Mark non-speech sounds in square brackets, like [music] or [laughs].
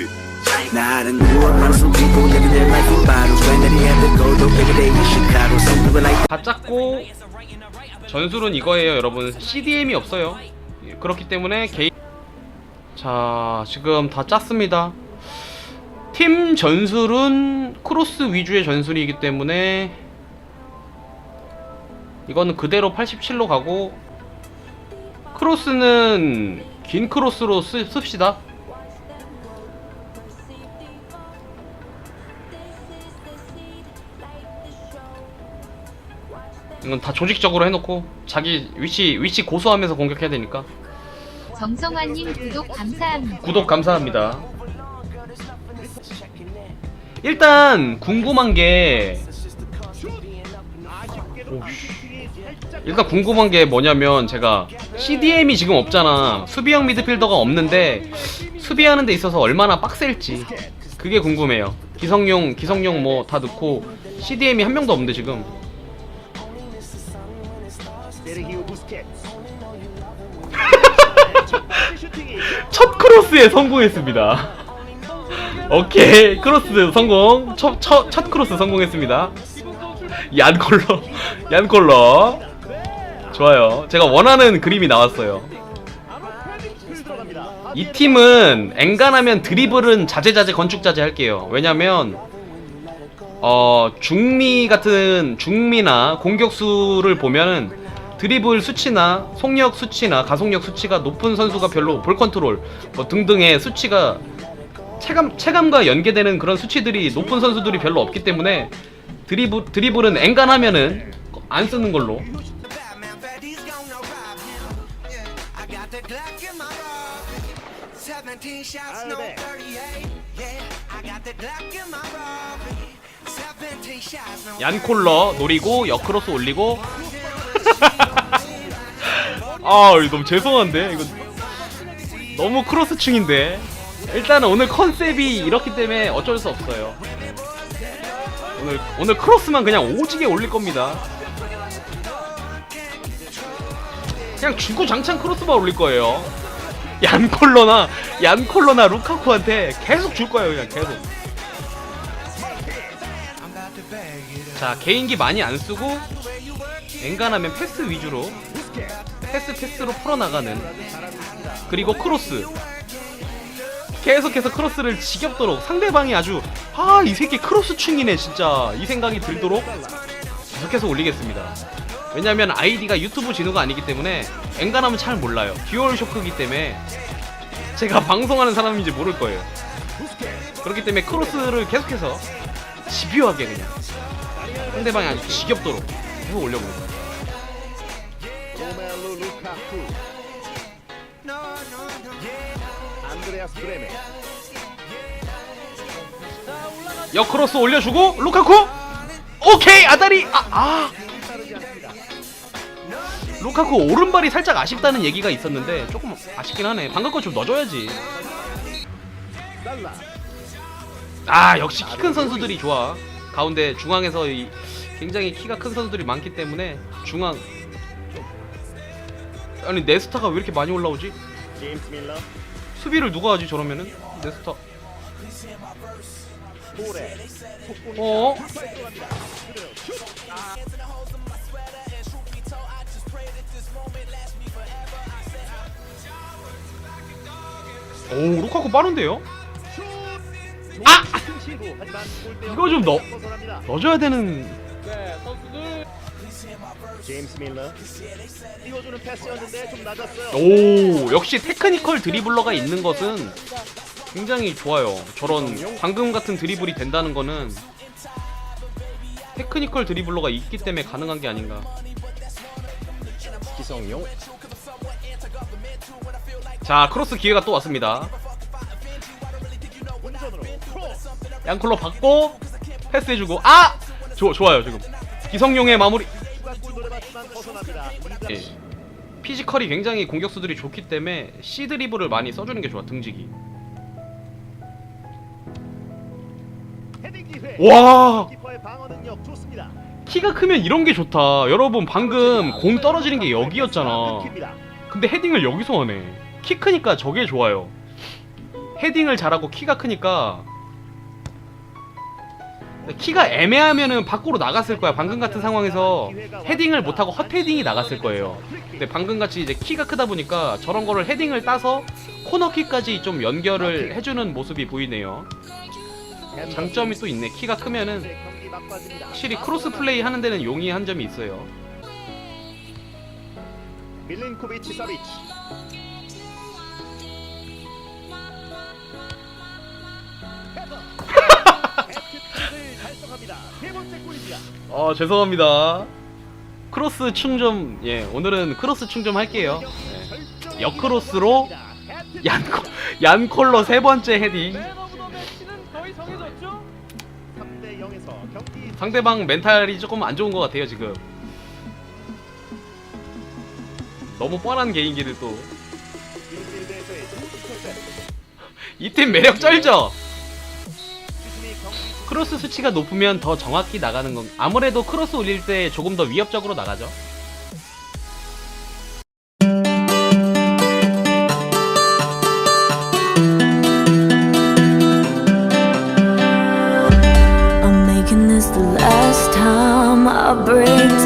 get it. Now I done grew around some people living their life in bottles. Granddaddy had to go, though bigger day in Chicago. Some people like 다 짰고 전술은 이거예요 여러분 CDM이 없어요 예, 그렇기 때문에 개인 자 지금 다 짰습니다 팀 전술은 크로스 위주의 전술이기 때문에 이거는 그대로 87로 가고 크로스는 긴 크로스로 쓰, 씁시다 이건 다 조직적으로 해놓고 자기 위치 위치 고수하면서 공격해야 되니까 정성환님 구독 감사합니다. 구독 감사합니다. 일단 궁금한 게. 일단 궁금한 게 뭐냐면 제가 CDM이 지금 없잖아. 수비형 미드필더가 없는데 수비하는 데 있어서 얼마나 빡셀지 그게 궁금해요. 기성용 기성용 뭐 다 넣고 CDM이 한 명도 없는데 지금 첫 [laughs] 크로스에 성공했습니다. 오케이 크로스 성공 첫, 첫, 첫 크로스 성공했습니다. 얀콜러 얀콜러 좋아요. 제가 원하는 그림이 나왔어요. 이 팀은 엔간하면 드리블은 자제자제 건축자제 할게요. 왜냐면 어 중미 같은 중미나 공격수를 보면은 드리블 수치나 속력 수치나 가속력 수치가 높은 선수가 별로 볼 컨트롤 뭐 등등의 수치가 체감 체감과 연계되는 그런 수치들이 높은 선수들이 별로 없기 때문에 드리블 드리블은 엔간하면은 안 쓰는 걸로 Batman Freddy's gonna rob him. Yeah, I got the Glock in my robbery. 17 shots, no Alright. 38. Yeah, I got the Glock in my robbery. 17 shots, no 얀콜러 노리고 역크로스 올리고 아 이거 너무 죄송한데. 이거 너무 크로스충인데. 일단은 오늘 컨셉이 이렇기 때문에 어쩔 수 없어요. 오늘 오늘 크로스만 그냥 오지게 올릴 겁니다. 그냥 주구장창 크로스만 올릴 거예요. 얀콜러나 얀콜러나 루카쿠한테 계속 줄 거예요 그냥 계속. 자 개인기 많이 안 쓰고 엔간하면 패스 위주로 패스 패스로 풀어나가는 그리고 크로스. 계속해서 크로스를 지겹도록 상대방이 아주 아 이 새끼 크로스 충이네 진짜. 이 생각이 들도록 계속해서 올리겠습니다. 왜냐면 아이디가 유튜브 진우가 아니기 때문에 엔간하면 잘 몰라요. 듀얼 쇼크기 때문에 제가 [laughs] 방송하는 사람인지 모를 거예요. 그렇기 때문에 크로스를 계속해서 집요하게 그냥 상대방이 아주 지겹도록 올려보는 거예요 로멜로 루카쿠. 안드레아스 브레메. 역크로스 올려주고 루카쿠 오케이 아다리 아, 아. 루카쿠 오른발이 살짝 아쉽다는 얘기가 있었는데 조금 아쉽긴 하네 방금 거좀 넣어줘야지. 아 역시 키 큰 선수들이 좋아 가운데 중앙에서 이 굉장히 키가 큰 선수들이 많기 때문에 중앙 좀- 아니 네스타가 왜 이렇게 많이 올라오지 제임스 밀러. 수비를 누가 하지 저러면은 네스타 토레. 어 오 루카쿠 빠른데요? 아! 이거 좀. 벗어납니다. 넣어줘야 되는 제임스 밀러. 띄워주는 패스였는데 좀 낮았어요. 오 역시 테크니컬 드리블러가 있는 것은 굉장히 좋아요 저런 방금 같은 드리블이 된다는 거는 테크니컬 드리블러가 있기 때문에 가능한 게 아닌가 기성용. 자 크로스 기회가 또 왔습니다 혼전으로 크로스. 양콜로 받고 패스해주고 아! 좋 좋아요 지금 기성용의 마무리 예. 피지컬이 굉장히 공격수들이 좋기 때문에 C 드리블을 많이 써주는 게 좋아 등지기. 와. 키가 크면 이런 게 좋다 여러분 방금 공 떨어지는 게 여기였잖아. 근데 헤딩을 여기서 하네 키 크니까 저게 좋아요 헤딩을 잘하고 키가 크니까 키가 애매하면은 밖으로 나갔을 거야. 방금 같은 상황에서 헤딩을 못하고 헛 헤딩이 나갔을 거예요. 근데 방금 같이 이제 키가 크다 보니까 저런 거를 헤딩을 따서 코너킥까지 좀 연결을 해주는 모습이 보이네요. 장점이 또 있네. 키가 크면은. 확실히 크로스 플레이 하는 데는 용이한 점이 있어요. 밀린코비치 사비치. 어 죄송합니다. 크로스 충좀 예 오늘은 크로스 충좀 할게요. 예. 역크로스로 얀코 얀콜로 세 번째 헤딩. 맨 오브 더 매치는 거의 정해졌죠? 3대 0에서 경기 상대방 멘탈이 조금 안 좋은 것 같아요 지금. 너무 뻔한 개인기를 또. 이 팀 매력 쩔죠? 크로스 수치가 높으면 더 정확히 나가는 건 아무래도 크로스 올릴 때 조금 더 위협적으로 나가죠. I'll break